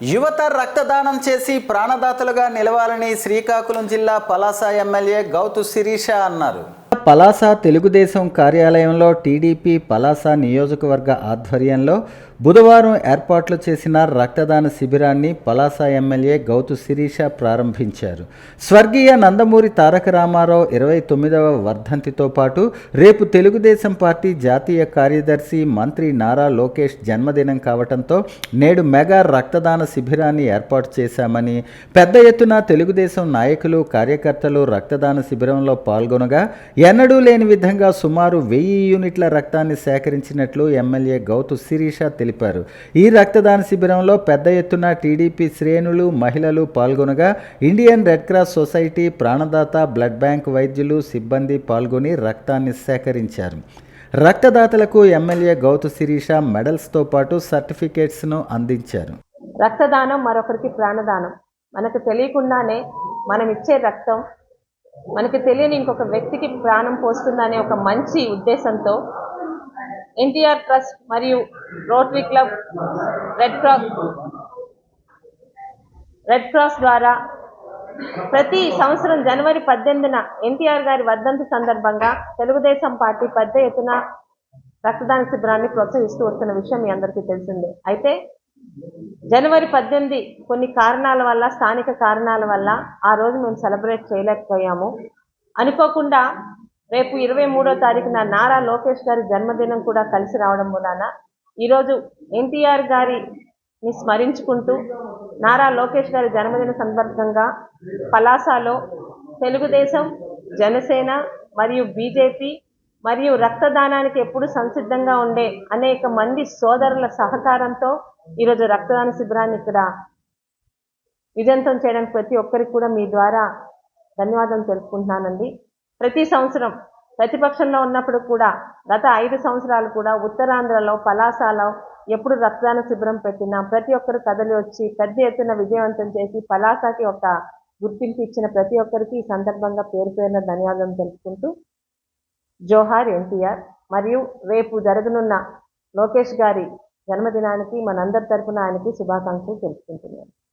యువత రక్తదానం చేసి ప్రాణదాతలుగా నిలవాలని శ్రీకాకుళం జిల్లా పలాస ఎమ్మెల్యే గౌతు శిరీష అన్నారు. పలాస తెలుగుదేశం కార్యాలయంలో టీడీపీ పలాస నియోజకవర్గ ఆధ్వర్యంలో బుధవారం ఏర్పాట్లు చేసిన రక్తదాన శిబిరాన్ని పలాస ఎమ్మెల్యే గౌతు శిరీష ప్రారంభించారు. స్వర్గీయ నందమూరి తారక రామారావు ఇరవై తొమ్మిదవ వర్ధంతితో పాటు రేపు తెలుగుదేశం పార్టీ జాతీయ కార్యదర్శి మంత్రి నారా లోకేష్ జన్మదినం కావడంతో నేడు మెగా రక్తదాన శిబిరాన్ని ఏర్పాటు చేశామని పెద్ద ఎత్తున తెలుగుదేశం నాయకులు కార్యకర్తలు రక్తదాన శిబిరంలో పాల్గొనగా ఎన్నడూ లేని విధంగా సుమారు వెయ్యి యూనిట్ల రక్తాన్ని సేకరించినట్లు ఎమ్మెల్యే గౌతు శిరీష తెలిపారు ఈ రక్తదాన శిబిరంలో పెద్ద ఎత్తున టీడీపీ శ్రేణులు మహిళలు పాల్గొనగా Indian Red Cross Society Pranadata blood bank వైద్యులు సిబ్బంది పాల్గొని రక్తాన్ని సేకరించారు. రక్తదాతలకు ఎమ్మెల్యే గౌతు శిరీష మెడల్స్తో పాటు సర్టిఫికేట్స్ను అందించారు. రక్తదానం మరొకరికి ప్రాణదానం. మనకు తెలియకుండానే మనం ఇచ్చే రక్తం మనకి తెలియని ఇంకొక వ్యక్తికి ప్రాణం పోస్తుందనే ఒక మంచి ఉద్దేశంతో ఎన్టీఆర్ ట్రస్ట్ మరియు Rotary Club Red Cross Red Cross ద్వారా ప్రతి సంవత్సరం జనవరి పద్దెనిమిదిన ఎన్టీఆర్ గారి వర్ధంతి సందర్భంగా తెలుగుదేశం పార్టీ పెద్ద ఎత్తున రక్తదాన శిబిరాన్ని ప్రోత్సహిస్తూ వస్తున్న విషయం మీ అందరికీ తెలిసిందే. అయితే జనవరి పద్దెనిమిది కొన్ని కారణాల వల్ల స్థానిక కారణాల వల్ల ఆ రోజు మేము సెలబ్రేట్ చేయలేకపోయాము. అనుకోకుండా రేపు ఇరవై మూడో తారీఖున నారా లోకేష్ గారి జన్మదినం కూడా కలిసి రావడం మూలాన ఈరోజు ఎన్టీఆర్ గారిని స్మరించుకుంటూ నారా లోకేష్ గారి జన్మదిన సందర్భంగా పలాసాలో తెలుగుదేశం జనసేన మరియు బీజేపీ మరియు రక్తదానానికి ఎప్పుడు సంసిద్ధంగా ఉండే అనేక మంది సోదరుల సహకారంతో ఈరోజు రక్తదాన శిబిరాన్ని ఇక్కడ విజయంతం చేయడానికి ప్రతి ఒక్కరికి కూడా మీ ద్వారా ధన్యవాదాలు తెలుపుకుంటున్నానండి. ప్రతి సంవత్సరం ప్రతిపక్షంలో ఉన్నప్పుడు కూడా గత ఐదు సంవత్సరాలు కూడా ఉత్తరాంధ్రలో పలాసలో ఎప్పుడు రక్తదాన శిబిరం పెట్టినా ప్రతి ఒక్కరు కదలి వచ్చి పెద్ద ఎత్తున విజయవంతం చేసి పలాసకి ఒక గుర్తింపు ఇచ్చిన ప్రతి ఒక్కరికి ఈ సందర్భంగా పేరు పేరున ధన్యవాదం తెలుపుకుంటూ జోహార్ ఎన్టీఆర్ మరియు రేపు జరగనున్న లోకేష్ గారి జన్మదినానికి మనందరి తరపున ఆయనకి శుభాకాంక్షలు తెలుపుకుంటున్నాను.